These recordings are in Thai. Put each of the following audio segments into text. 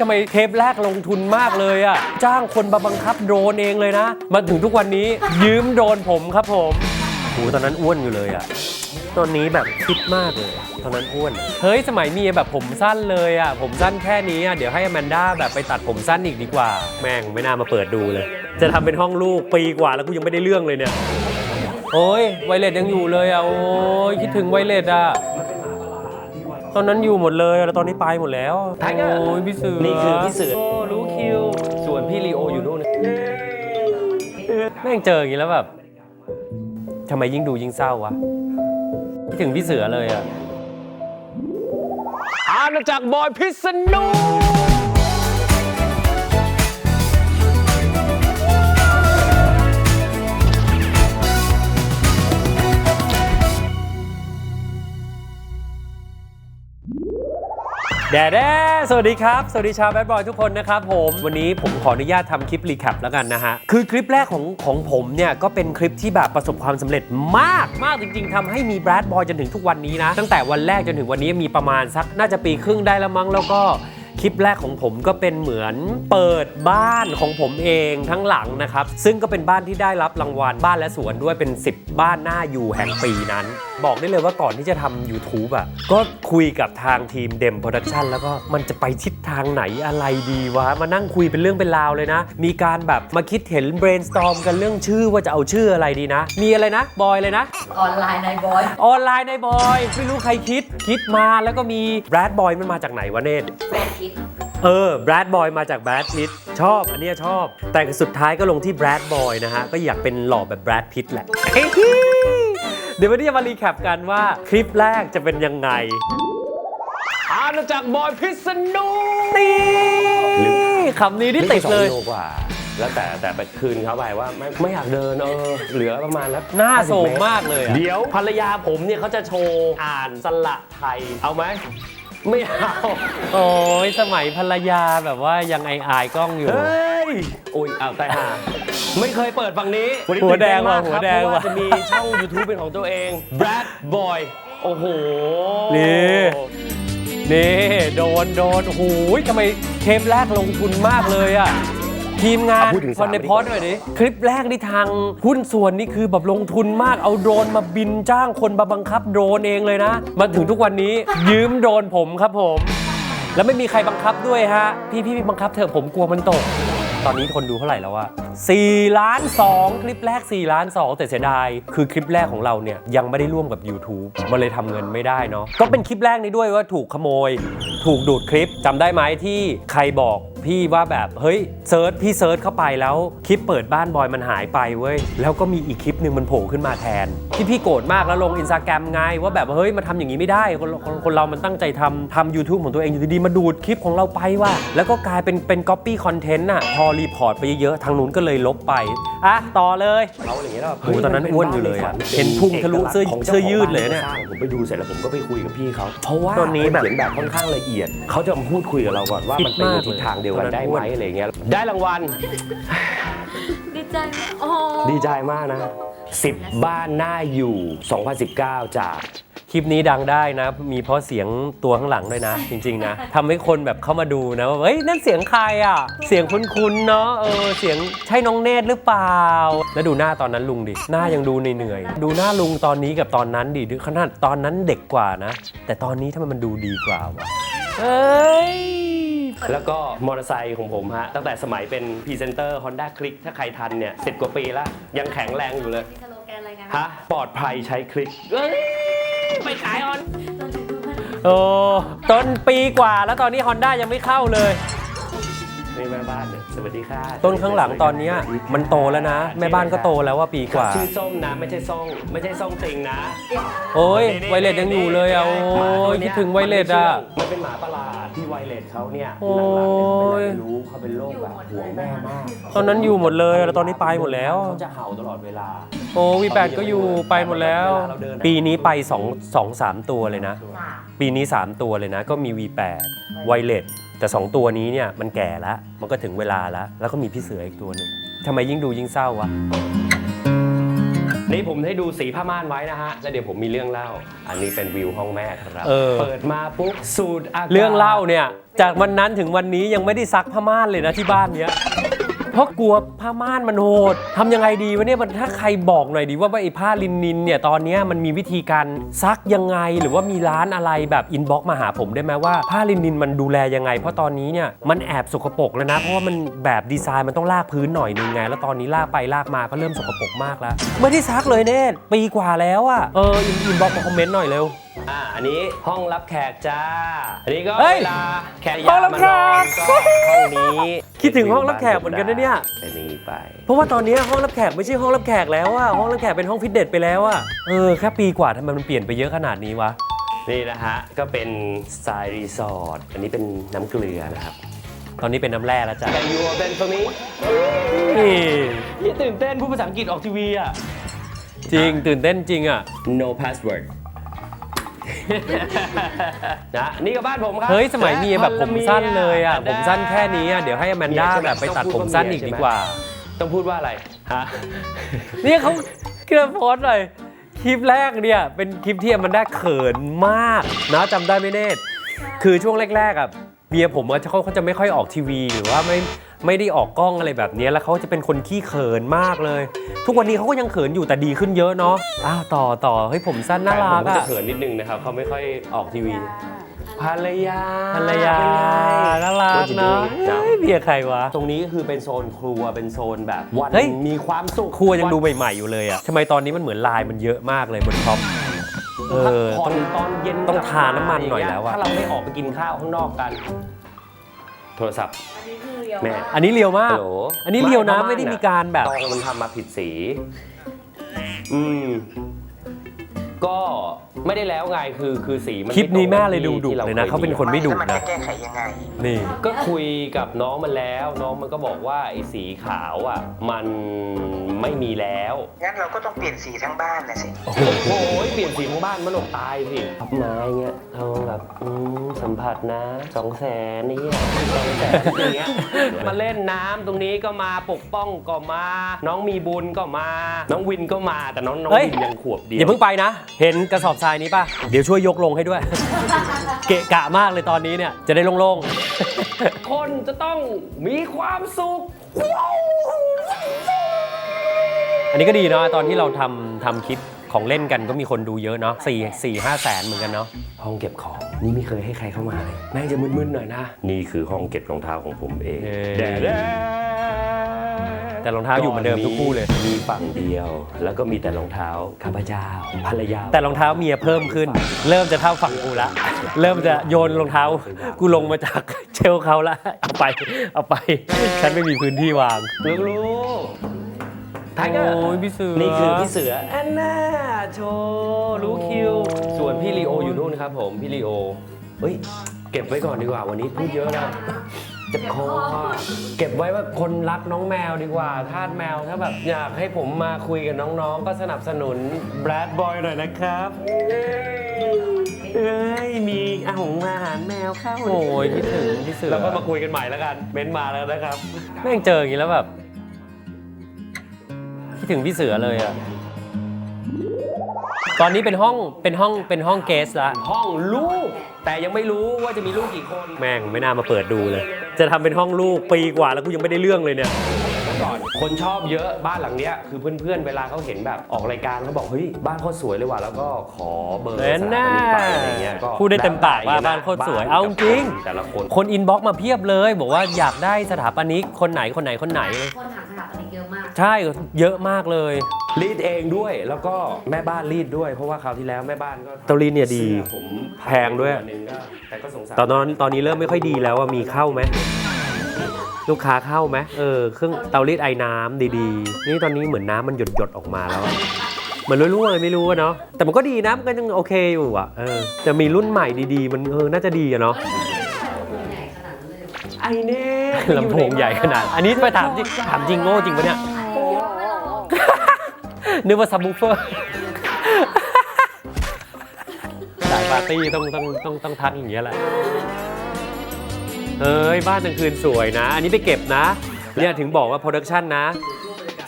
ทำไมเทปแรกลงทุนมากเลยอะจ้างคนมาบังคับโดรนเองเลยนะ มาถึงทุกวันนี้ยืมโดรนผมครับผมโหตอนนั้นอ้วนอยู่เลยอะตอนนี้แบบคิดมากเลยอะตอนนั้นอ้วนอะเฮ้ย สมัยมีแบบผมสั้นเลยอะผมสั้นแค่นี้อะเดี๋ยวให้อแมนด้าแบบไปตัดผมสั้นอีกดีกว่า แม่งไม่น่ามาเปิดดูเลย จะทำเป็นห้องลูกปีกว่าแล้วกูยังไม่ได้เรื่องเลยเนี่ย โอ้ยไวเลสยังอยู่เลยอะโอ้ยคิดถึงไวเลสอะ ตอนนั้นอยู่หมดเลยแล้วตอนนี้ไปหมดแล้วไทเกอร์โอ้ยพี่เสือนี่คือพี่เสือโรู้คิวส่วนพี่ลีโออยู่นู่นแม่งเจออย่างนี้แล้วแบบทำไมยิ่งดูยิ่งเศร้าวะคิดถึงพี่เสือเลยอะอาณาจักรบอยพิษณุ แดดแดสวัสดีครับ สวัสดีชาวแบดบอยทุกคนนะครับผม วันนี้ผมขออนุญาตทำคลิปรีแคปแล้วกันนะฮะ คือคลิปแรกของของผมเนี่ย ก็เป็นคลิปที่แบบประสบความสำเร็จมากมากจริง ๆทำให้มีแบดบอยจนถึงทุกวันนี้นะ ตั้งแต่วันแรกจนถึงวันนี้มีประมาณสักน่าจะปีครึ่งได้แล้วมั้งแล้วก็ ลิปแรกของผมก็เป็นเหมือนเปิดบ้านของผมเองทั้งหลังนะครับ ซึ่งก็เป็นบ้านที่ได้รับรางวัลบ้านและสวนด้วยเป็น 10 บ้านหน้าอยู่แห่งปีนั้น บอกได้เลยว่าก่อนที่จะทำ YouTube อะก็คุยกับทางทีมเดมโปรดักชันแล้วก็มันจะไปทิศทางไหนอะไรดีวะ มานั่งคุยเป็นเรื่องเป็นราวเลยนะ มีการแบบมาคิดเห็น brainstorm กันเรื่องชื่อว่าจะเอาชื่ออะไรดีนะ มีอะไรนะบอยเลยนะ ออนไลน์ในบอย ออนไลน์ในบอย ไม่รู้ใครคิด คิดมาแล้วก็มีแบรดบอยมันมาจากไหนวะเนตแฟนคิดเออแบรดบอยมาจากแบรดพิตชอบ อันเนี้ยชอบ แต่สุดท้ายก็ลงที่แบรดบอยนะฮะ ก็อยากเป็นหล่อแบบแบรดพิตแหละเฮ้ยเดี๋ยววันนี้จะมารีแคปกันว่าคลิปแรกจะเป็นยังไง อาณาจักรบอยพิษณุนี่คำนี้นี่ติดเลยสองโลกว่า แล้วแต่แต่ไปคืนเขาไปว่าไม่ไม่อยากเดินเออเหลือประมาณแล้วหน้าโซมมากเลยอะเดี๋ยวภรรยาผมเนี่ยเขาจะโชว์อ่านสละไทย เอาไหม ไม่เอา โอ้ยสมัยภรรยาแบบว่ายังอายอายๆกล้องอยู่ เฮ้ย โอ้ยเอาแต่ห่าไม่เคยเปิดฝั่งนี้นนี้หัวแดงตื่นเต้นมากว่ะครับหัวแดงเพราะว่ะ ว่าจะมีช่อง YouTube เป็นของตัวเอง Brad Boy โอ้โห นี่นี่โดนโดนโอ้โหทำไมเทปแรกลงทุนมากเลยอะ ทีมงานเอาพูดถึงคอนในสามพอดหน่อยดิคลิปแรกนี่ทางหุ้นส่วนนี่คือแบบลงทุนมากเอาโดรนมาบินจ้างคนมาบังคับโดรนเองเลยนะ มาถึงทุกวันนี้ยืมโดรนผมครับผม แล้วไม่มีใครบังคับด้วยฮะ พี่พี่บังคับเถอะผมกลัวมันตก ตอนนี้คนดูเท่าไหร่แล้วอะ4ล้าน2คลิปแรก 4 ล้าน 2 แต่เสียดาย คือคลิปแรกของเราเนี่ย ยังไม่ได้ร่วมกับ YouTube มันเลยทำเงินไม่ได้เนาะก็เป็นคลิปแรกนี้ด้วยว่าถูกขโมย ถูกดูดคลิปจำได้ไหมที่ใครบอก พี่ว่าแบบเฮ้ยเซิร์ชพี่เซิร์ชเข้าไปแล้วคลิปเปิดบ้านบอยมันหายไปเว้ยแล้วก็มีอีกคลิปหนึ่งมันโผล่ขึ้นมาแทนที่พี่โกรธมากแล้วลงอินสตาแกรมไงว่าแบบเฮ้ยมาทำอย่างนี้ไม่ได้คนคนคนเรามันตั้งใจทำทำ YouTube ของตัวเองอยู่ดีๆมาดูดคลิปของเราไปว่ะแล้วก็กลายเป็นเป็น copy content น่ะพอรีพอร์ตไปเยอะๆทางนู้นก็เลยลบไปอะต่อเลยเขาอย่างเงี้ยแล้วแบบโอ้โหตอนนั้นอ้วนอยู่เลยอะเห็นพุงทะลุเสื้อของเสื้อยืดเลยเนี่ยสร้างผมไปดูเสร็จแล้วผมก็ไปคุยกับพี่เขาเพราะว่าตอนนี้แบบเขียนแบบค่อนข้างละเอียดเขาจะมาพูดคุยกับเราก่อนว่ามันเป็นคิดมากทิศทางเดียวกันเลยได้ตอนนั้นอ้ไหวมนอะไรเงี้ยได้รางวัล ดีใจมากโอ้ดีใจมากนะ 10 บ้านน่าอยู่ 2019 จาก คลิปนี้ดังได้นะ มีเพราะเสียงตัวข้างหลังด้วยนะ จริง ๆ นะทำให้คนแบบเข้ามาดูนะว่าเฮ้ย นั่นเสียงใครอะ เสียงคุ้นๆเนาะเออเสียงใช่น้องเนตรหรือเปล่า แล้วดูหน้าตอนนั้นลุงดิ หน้ายังดูเหนื่อยๆดูหน้าลุงตอนนี้กับตอนนั้นดิขนาดตอนนั้นเด็กกว่านะ แต่ตอนนี้ทำไมมันดูดีกว่าวะ เอ้ย แล้วก็มอเตอร์ไซค์ของผมฮะ ตั้งแต่สมัยเป็นพรีเซนเตอร์ Honda Click ถ้าใครทันเนี่ยสิกว่าปีแล้วยังแข็งแรงอยู่เลย มีสโลแกนอะไรกันฮะ ปลอดภัยใช้คลิกเอ้ยไปขายออนต้องดูด้วยโอ้ต้นปีกว่าแล้วตอนนี้ Honda ยังไม่เข้าเลย นี่แม่บ้านเนี่ยสวัสดีค่ะต้นข้างหลังตอนเนี้ยมันโตแล้วนะ แม่บ้านก็โตแล้วว่าปีกว่า ชื่อส้มนะไม่ใช่ส้มไม่ใช่ส้มติงนะโอ้ยไวเลสยังอยู่เลยอะโอ้ยคิดถึงไวเลสอะมันเป็นหมาประหลาดที่ไวเลสเขาเนี่ยโอ้หลังๆเนี่ยยเขาเป็นอะไรไม่รู้เขาเป็นโรคแบบห่วงแม่มากตอนนั้นอยู่หมดเลยแล้วตอนนี้ไปหมดแล้วเขาจะเห่าตลอดเวลาโอ้วีแปดก็อยู่ไปหมดแล้วเวลาเราเดินปีนี้ไป2 2 3 ตัวเลยนะสามปีนี้ 3 ตัวเลยนะ ก็มี V8 ไวเลส แต่ 2 ตัวนี้เนี่ยมันแก่แล้ว มันก็ถึงเวลาแล้ว แล้วก็มีพี่เสืออีกตัวหนึ่งทำไมยิ่งดูยิ่งเศร้าวะนี่ผมให้ดูสีผ้าม่านไว้นะฮะ แล้วเดี๋ยวผมมีเรื่องเล่า อันนี้เป็นวิวห้องแม่ครับเออ เปิดมาปุ๊บสูดอากาศเรื่องเล่าเนี่ย จากวันนั้นถึงวันนี้ยังไม่ได้ซักผ้าม่านเลยนะที่บ้านเนี้ย เพราะกลัวผ้าม่านมันโหดทำยังไงดีวะเนี่ยมันถ้าใครบอกหน่อยดีว่าไอ้ผ้าลินนินเนี่ยตอนเนี้ยมันมีวิธีการซักยังไง หรือว่ามีร้านอะไรแบบอินบ็อกมาหาผมได้ไหมว่าผ้าลินนินมันดูแลยังไง เพราะตอนนี้เนี่ยมันแอบสกปรกแล้วนะ เพราะว่ามันแบบดีไซน์มันต้องลากพื้นหน่อยนึงไง แล้วตอนนี้ลากไปลากมาก็เริ่มสกปรกมากแล้ว ไม่ได้ซักเลยเนตปีกว่าแล้วอะเอออินบ็อกมาคอมเมนต์หน่อยเร็ว อ่าอันนี้ห้องรับแขกจ้า อันนี้ก็เฮ้ยเวลาแขกห้องรับแขกมานอนก็ห้องนี้คิดถึงห้องรับแขกเหมือนกันนะเนี่ยเป็นอย่างนี้ไป เพราะว่าตอนนี้ห้องรับแขกไม่ใช่ห้องรับแขกแล้วอะห้องรับแขกเป็นห้องฟิตเนสไปแล้วอะเออแค่ปีกว่าทำไมมันเปลี่ยนไปเยอะขนาดนี้วะ นี่นะฮะ ก็เป็นสไตล์รีสอร์ท อันนี้เป็นน้ำเกลือนะครับตอนนี้เป็นน้ำแร่แล้วจ้ะแต่ยูเป็นตรงนี้นี่พี่ตื่นเต้นพูดภาษาอังกฤษออกทีวีอะ จริงตื่นเต้นจริงอะ no password นะนี่ก็บ้านผมครับเฮ้ยสมัยมีแบบผมสั้นเลยอะผมสั้นแค่นี้อะเดี๋ยวให้อแมนด้าแบบไปตัดผมสั้นอีกดีกว่า ต้องพูดว่าอะไรฮะเนี่ยเขาเกิดโพสต์เลยคลิปแรกเนี่ยเป็นคลิปที่อแมนด้าเขินมากนะจำได้ไหมเนตคือช่วงแรกๆอะเมียผมอะเขาเขาจะไม่ค่อยออกทีวีหรือว่าไม่ ไม่ได้ออกกล้องอะไรแบบเนี้ยแล้วเขาจะเป็นคนขี้เขินมากเลย ทุกวันนี้เขาก็ยังเขินอยู่แต่ดีขึ้นเยอะเนาะอ้าวต่อต่อเฮ้ยผมสั้นน่ารัผกมก็จะอะ เขินนิดนึงนะครับเขาไม่ค่อยออกทีวีภรรยาภรรยาน่ารัก What you เนาะ doing? เฮ้ยเบียร์ใครวะ ตรงนี้ก็คือเป็นโซนครัวเป็นโซนแบบวันเฮ้ย มีความสุขครัวยังดูใหม่ๆอยู่เลยอะทำไมตอนนี้มันเหมือนลายมันเยอะมากเลยบนท็อป เอพักอผ่อต้นองตอนเย็นต้องทาน้ำมันหน่อยแล้วอะ ถ้าเราไม่ออกไปกินข้าวข้างนอกกัน โทรศัพท์ อันนี้คือเรี ยวแม่ มากอันนี้เรียวมาก ฮัลโหลอันนี้เรียวนะไม่ได้มีการแบบ ตองมันทำมาผิดสี อืม ก็ไม่ได้แล้วไงคือคือสีมันคลิปนี้ไตรงแม่กับเลยดูที่ดุที่รเลยนะคเขาเป็นคนไม่ดุแล้วมันนะจะแก้ไขยังไงนี่ก็คุยกับน้องมันแล้ว น้องมันก็บอกว่าไอ้สีขาวอะมันไม่มีแล้วงั้นเราก็ต้องเปลี่ยนสีทั้งบ้านนะสิโอ้โหเปลี่ยนสีทั้งบ้านมันอดตายสิพับไม้เงี้ยเราแบบอืมสัมผัสนะสองแสนนี่สองแสนอย่างเงี้ยมาเล่นน้ำตรงนี้ก็มาปกป้องก็มา น้องมีบุญก็มา น้องวินก็มาแต่น้องน้องเฮ้ยวินยังขวบเดียวอย่าเพิ่งไปนะเห็นกระสอบทรายนี้ป่ะ เดี๋ยวช่วยยกลงให้ด้วย เกะกะมากเลยตอนนี้เนี่ย จะได้โล่งคนจะต้องมีความสุขๆอันนี้ก็ดีเนาะตอนที่เราทำทำคลิปของเล่นกันก็มีคนดูเยอะเนาะสี่สี่ห้าแสนเหมือนกันเนาะห้องเก็บของนี่ไม่เคยให้ใครเข้ามาเลยแม่งจะมึนๆหน่อยนะ นี่คือห้องเก็บรองเท้าของผมเองเย้แดด แต่รองเท้าอยู่เหมือนเดิมทุกคู่เลย มีฝั่งเดียว แล้วก็มีแต่รองเท้าข้าพเจ้าภรรยาแต่รองเท้าเมียเพิ่มขึ้น เริ่มจะเท่าฝั่งกูละ เริ่มจะโยนรองเท้า กูลงมาจากเชลฟ์เขาละ เอาไป เอาไป ฉันไม่มีพื้นที่วางลูกๆไทเกอร์โอ้ยพี่เสือนี่คือพี่เสือแอนนาโชว์รู้คิว ส่วนพี่ลีโออยู่นู่นครับผม พี่ลีโอ เฮ้ย เก็บไว้ก่อนดีกว่าวันนี้พูดเยอะแล้ว เจ็บคอเก็บไว้ว่าคนรักน้องแมวดีกว่าทาสแมวถ้าแบบอยากให้ผมมาคุยกับน้องๆ ก็สนับสนุนแบรดบอยหน่อยนะครับเอ้ยมีอาหงอาหารแมวเข้าโอ้ยคิดถึงพี่เสือเราก็มาคุยกันใหม่แล้วกันเม้นมาแล้วนะครับแม่งเจออย่างนี้แล้วแบบคิดถึงพี่เสือเลยอะ ตอนนี้เป็นห้องเป็นห้องเป็นห้องเกสละห้องลูก แต่ยังไม่รู้ว่าจะมีลูกกี่คน แม่งไม่น่ามาเปิดดูเลย จะทำเป็นห้องลูกปีกว่าแล้วกูยังไม่ได้เรื่องเลยเนี่ยก่อน คนชอบเยอะบ้านหลังเนี้ยคือเพื่อนๆ เวลาเขาเห็นแบบออกรายการเขาบอกเฮ้ยบ้านโคตรสวยเลยว่ะแล้วก็ขอเบอร์เห็นหน้าสถนีไปอะไรเงี้ยก็พูดได้เต็มปากว่าบ้านโคตรสวยเอาจริง แต่ละคนคนอินบ็อกซ์มาเพียบเลย บอกว่าอยากได้สถาปนิกคนไหนคนไหนคนไหนเลยคนหาสถาปนิกเยอะมาก ใช่เยอะมากเลยรีดเองด้วยแล้วก็แม่บ้านรีดด้วย เพราะว่าคราวที่แล้วแม่บ้านก็เตารีดเนี่ยดี สื้อผมแพงด้วย ตันึงก็แต่ก็สงสาร ตอนนั้นตอนนี้เริ่มไม่ค่อยดีแล้วว่ามีเข้าไหม ลูกค้าเข้าไหมเออเครื่องเตารีดไอ้น้ำดีๆ นี่ตอนนี้เหมือนน้ำมันหยดหยดๆออกมาแล้วอะเหมือนรั่วๆเลยไม่รู้อะเนาะแต่มันก็ดีนะมันก็ยังโอเคอยู่อะเออแต่มีรุ่นใหม่ดีๆ มันเออน่าจะดีอะเนาะไอเน่ลำโพงใหญ่ขนาด อันนี้ไปถามจริงถามจริงโง่จริงปะเนี่ย นึกว่าซับบูฟเฟอร์สายปาร์ตี้ต้องต้องต้องต้องทักอย่างเงี้ยแหละ เอ้ย บ้านกลางคืนสวยนะ อันนี้ไปเก็บนะ เนี่ยถึงบอกว่าโปรดักชันนะ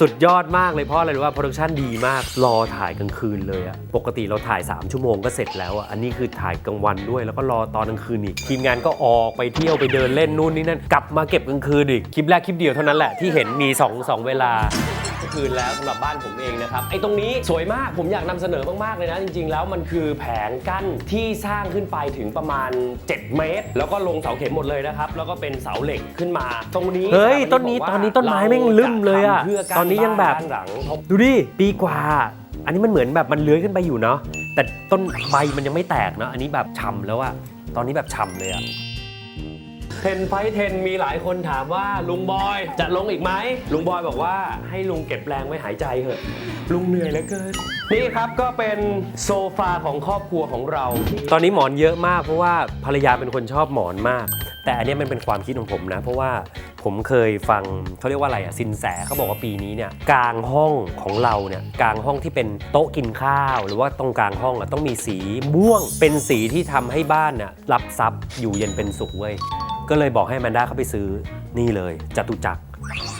สุดยอดมากเลยเพราะอะไรรู้ว่าโปรดักชันดีมาก รอถ่ายกลางคืนเลยอะปกติเราถ่าย 3 ชั่วโมงก็เสร็จแล้วอะอันนี้คือถ่ายกลางวันด้วย แล้วก็รอตอนกลางคืนอีก ทีมงานก็ออกไปเที่ยวไปเดินเล่นนู่นนี่นั่น กลับมาเก็บกลางคืนอีก คลิปแรกคลิปเดียวเท่านั้นแหละที่เห็นมี2องสองเวลา คืนแล้วสำหรับบ้านผมเองนะครับไอ้ตรงนี้สวยมากผมอยากนำเสนอมากๆเลยนะ จริง ๆ แล้วมันคือแผงกั้นที่สร้างขึ้นไปถึงประมาณ 7 เมตร แล้วก็ลงเสาเข็มหมดเลยนะครับแล้วก็เป็นเสาเหล็กขึ้นมา ตรงนี้เฮ้ยสถาต้นนี้บอกว่าตอนนี้ต้นไม้แม่งลืมเลยอะราจทำเพื่อการตอนนี้ยังแบบด้านหลังดูดิปีกว่า อันนี้มันเหมือนแบบมันเลื้อยขึ้นไปอยู่เนาะแต่ต้นใบมันยังไม่แตกเนาะอันนี้แบบฉ่ำแล้วอะตอนนี้แบบฉ่ำเลยอะ เทนไฟเทนมีหลายคนถามว่าลุงบอยจะลงอีกไหมลุงบอยบอกว่าให้ลุงเก็บแรงไว้หายใจเถอะลุงเหนื่อยเหลือเกินนี่ครับก็เป็นโซฟาของครอบครัวของเรา ตอนนี้หมอนเยอะมากเพราะว่าภรรยาเป็นคนชอบหมอนมาก แต่อันเนี้ยมันเป็นความคิดของผมนะ เพราะว่าผมเคยฟังเขาเรียกว่าอะไรอะสินแสเขาบอกว่าปีนี้เนี่ยกลางห้องของเราเนี่ยกลางห้องที่เป็นโต๊ะกินข้าว หรือว่าตรงกลางห้องอะต้องมีสีม่วง เป็นสีที่ทำให้บ้านน่ะรับซับอยู่เย็นเป็นสุขเว้ย ก็เลยบอกให้แมนด้าเข้าไปซื้อนี่เลยจตุจักร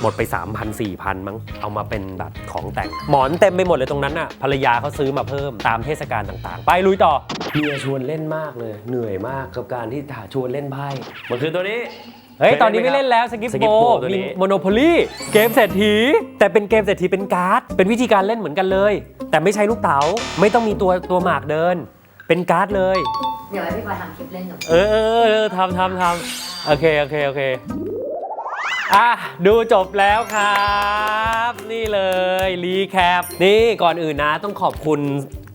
หมดไป 3,000 4,000 มั้ง เอามาเป็นแบบของแต่ง หมอนเต็มไปหมดเลยตรงนั้นอะ ภรรยาเขาซื้อมาเพิ่มตามเทศกาลต่างๆ ไปลุยต่อเฮียชวนเล่นมากเลย เหนื่อยมากกับการที่ชวนเล่นไพ่มันคือตัวนี้ เฮ้ย ตอนนี้ไม่เล่นแล้วสกิปสกิโบปโบตัวมีนี้โมโนโพลีเกมเศรษฐี แต่เป็นเกมเศรษฐีเป็นการ์ด เป็นวิธีการเล่นเหมือนกันเลย แต่ไม่ใช้ลูกเต๋าไม่ต้องมีตัวตัวหมากเดิน เป็นการ์ดเลย เดี๋ยวให้พี่บอยทำคลิปเล่นกับเออเออเออเออทำทำทำโอเคโอเคโอเคอะดูจบแล้วครับ นี่เลยรีแคปนี่ก่อนอื่นนะต้องขอบคุณ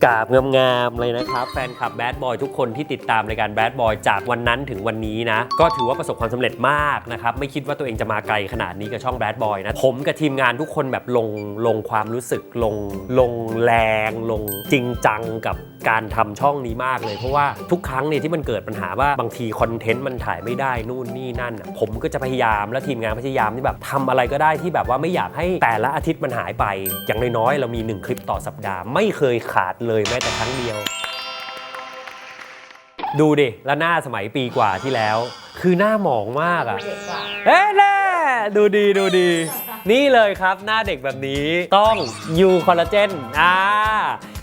กราบงามๆเลยนะครับ แฟนคลับแบดบอยทุกคนที่ติดตามรายการแบดบอยจากวันนั้นถึงวันนี้นะ ก็ถือว่าประสบความสำเร็จมากนะครับ ไม่คิดว่าตัวเองจะมาไกลขนาดนี้กับช่องแบดบอยนะ ผมกับทีมงานทุกคนแบบลงลงความรู้สึกลงลงแรง ลงจริงจังกับการทำช่องนี้มากเลย เพราะว่าทุกครั้งเนี่ยที่มันเกิดปัญหาว่าบางทีคอนเทนต์มันถ่ายไม่ได้นู่นนี่นั่น ผมก็จะพยายามและทีมงานพยายามที่แบบทำอะไรก็ได้ที่แบบว่าไม่อยากให้แต่ละอาทิตย์มันหายไป อย่างน้อยๆเรามีหนึ่งคลิปต่อสัปดาห์ไม่เคยขาดเลยแม้แต่ครั้งเดียว ดูดิ แล้วหน้าสมัยปีกว่าที่แล้ว คือหน้าหมองมากอะเด็กกว่าเอ๊ะแน่ดูดีดูดี นี่เลยครับหน้าเด็กแบบนี้ต้องยูคอลลาเจนอ่า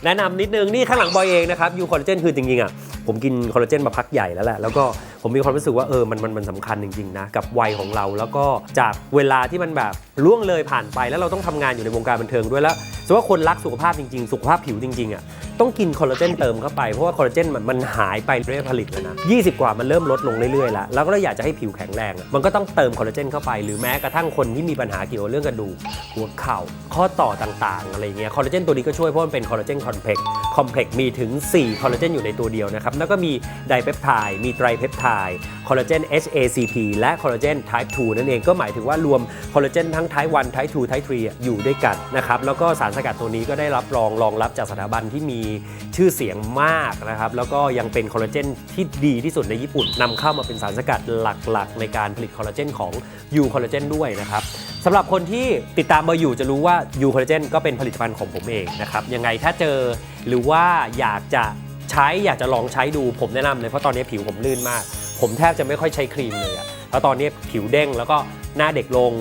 แนะนำนิดนึง นี่ข้างหลังบอยเองนะครับยูคอลลาเจนคือจริงๆอะผมกินคอลลาเจนมาพักใหญ่แล้วแหละ แล้วก็ผมมีความรู้สึกว่าเออมันมันมันสำคัญจริงๆนะ กับวัยของเราแล้วก็จากเวลาที่มันแบบล่วงเลยผ่านไปแล้วเราต้องทำงานอยู่ในวงการบันเทิงด้วยแล้วสมมติว่าคนรักสุขภาพจริงๆ สุขภาพผิวจริงๆอะ ต้องกินคอลลาเจนเติมเข้าไป เพราะว่าคอลลาเจนมันมันหายไปเรื่อยผลิตแล้วนะ 20 กว่ามันเริ่มลดลงเรื่อยๆแล้วแล้วก็เราอยากจะให้ผิวแข็งแรงมันก็ต้องเติมคอลลาเจนเข้าไป หรือแม้กระทั่งคนที่มีปัญหาเกี่ยวกับเรื่องกระดูกหัวเข่าข้อต่อต่างๆอะไรเงี้ยคอลลาเจนตัวนี้ก็ช่วยเพราะมันเป็นคอลลาเจนคอมเพล็กซ์ คอมเพล็กซ์มีถึง 4 คอลลาเจนอยู่ในตัวเดียวนะครับ แล้วก็มีไดเปปไทด์มีไตรเพปไทด์คอลลาเจน HACP และคอลลาเจน Type 2 นั่นเองก็หมายถึงว่ารวมคอลลาเจนทั้ง Type 1 Type 2 Type 3อะอยู่ด้วยกันนะครับ แล้วก็สารสกัดตัวนี้ก็ได้รับรองรองรับจากสถาบันที่มีชื่อเสียงมากนะครับ แล้วก็ยังเป็นคอลลาเจนที่ดีที่สุดในญี่ปุ่นนำเข้ามาเป็นสารสกัดหลักๆ ในการผลิตคอลลาเจนของยูคอลลาเจนด้วยนะครับสำหรับคนที่ติดตามเบอร์อยู่จะรู้ว่ายูคอลลาเจนก็เป็นผลิตภัณฑ์ของผมเองนะครับยังไงถ้าเจอ หรือว่าอยากจะใช้อยากจะลองใช้ดูผมแนะนำเลยเพราะตอนนี้ผิวผมลื่นมาก ผมแทบจะไม่ค่อยใช้ครีมเลยอะแล้วตอนนี้ผิวเด้งแล้วก็หน้าเด็กลง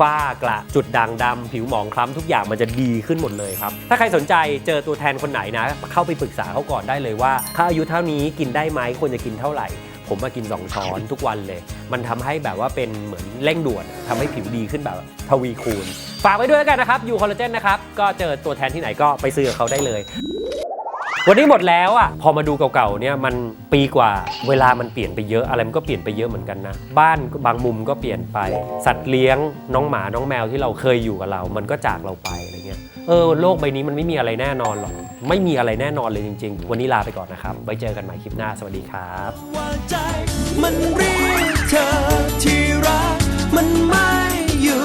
ฝ้ากระจุดด่างดำผิวหมองคล้ำทุกอย่างมันจะดีขึ้นหมดเลยครับ ถ้าใครสนใจเจอตัวแทนคนไหนนะ เข้าไปปรึกษาเขาก่อนได้เลยว่าถ้าอายุเท่านี้กินได้ไหมควรจะกินเท่าไหร่ ผมมากิน 2 ช้อนทุกวันเลย มันทำให้แบบว่าเป็นเหมือนเร่งด่วนทำให้ผิวดีขึ้นแบบทวีคูณ ฝากไว้ด้วยแล้วกันนะครับยูคอลลาเจนนะครับก็เจอตัวแทนที่ไหนก็ไปซื้อกับเขาได้เลย วันนี้หมดแล้วอะพอมาดูเก่าๆเนี่ยมันปีกว่าเวลามันเปลี่ยนไปเยอะอะไรมันก็เปลี่ยนไปเยอะเหมือนกันนะ บ้านบางมุมก็เปลี่ยนไป สัตว์เลี้ยงน้องหมาน้องแมวที่เราเคยอยู่กับเรา มันก็จากเราไปอะไรเงี้ยเออโลกใบนี้มันไม่มีอะไรแน่นอนหรอกไม่มีอะไรแน่นอนเลยจริง ๆ วันนี้ลาไปก่อนนะครับไว้เจอกันใหม่คลิปหน้าสวัสดีครับวาใจมันเรียกเธอที่รักมันไม่อยู่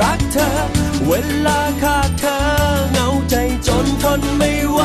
รักเธอ เวลาขาดเธอเหงาใจจนทนไม่ไหว